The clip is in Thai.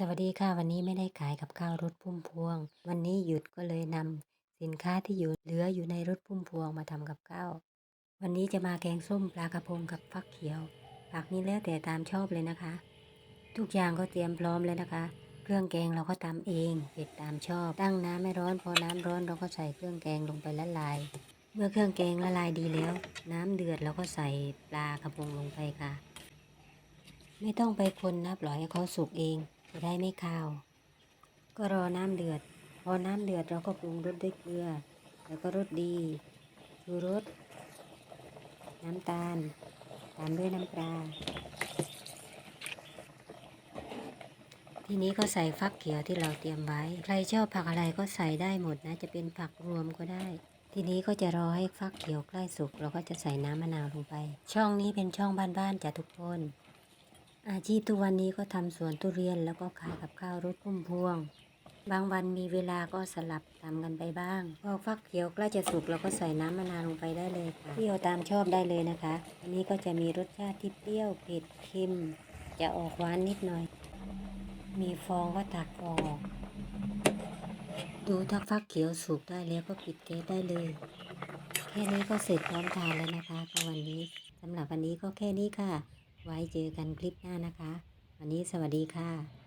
สวัสดีค่ะ วันนี้ไม่ได้ขายกับข้าวรถพุ่มพวง วันนี้หยุดก็เลยนำสินค้าที่อยู่เหลืออยู่ในรถพุ่มพวงมาทำกับข้าววันนี้จะมาแกงส้มปลากระพงกับฟักเขียวผักนี้แล้วแต่ตามชอบเลยนะคะ ทุกอย่างก็เตรียมพร้อมแล้วนะคะ เครื่องแกงเราก็ตำเองเผ็ดตามชอบ ตั้งน้ำไม่ร้อนพอน้ำร้อนเราก็ใส่เครื่องแกงลงไปละลาย เมื่อเครื่องแกงละลายดีแล้ว น้ำเดือดเราก็ใส่ปลากระพงลงไปค่ะ ไม่ต้องไปคนนะปล่อยให้เขาสุกเอง จะได้ไม่คาว ก็รอน้ำเดือด พอน้ำเดือดเราก็ปรุงรสด้วยเกลือ แล้วก็รสดีชูรส น้ำตาล ตามด้วยน้ำปลา ทีนี้ก็ใส่ฟักเขียวที่เราเตรียมไว้ ใครชอบผักอะไรก็ใส่ได้หมดนะ จะเป็นผักรวมก็ได้ทีนี้ก็จะรอให้ฟักเขียวใกล้สุก เราก็จะใส่น้ำมะนาวลงไป ช่องนี้เป็นช่องบ้านๆจ้ะทุกคน อาชีพทุกวันนี้ก็ทำสวนทุเรียนแล้วก็ขายกับข้าวรถพุ่มพวง บางวันมีเวลาก็สลับทำกันไปบ้างพอฟักเขียวใกล้จะสุกเราก็ใส่น้ำมะนาวลงไปได้เลยค่ะเปรี้ยวตามชอบได้เลยนะคะ อันนี้ก็จะมีรสชาติที่เปรี้ยวเผ็ดเค็ม จะออกหวานนิดหน่อย มีฟองก็ตักฟองอก ดูถ้าฟักเขียวสุกได้แล้วก็ปิดแก๊สได้เลย แค่นี้ก็เสร็จพร้อมทานแล้วนะคะวันนี้สำหรับวันนี้ก็แค่นี้ค่ะ ไว้เจอกันคลิปหน้านะคะ วันนี้สวัสดีค่ะ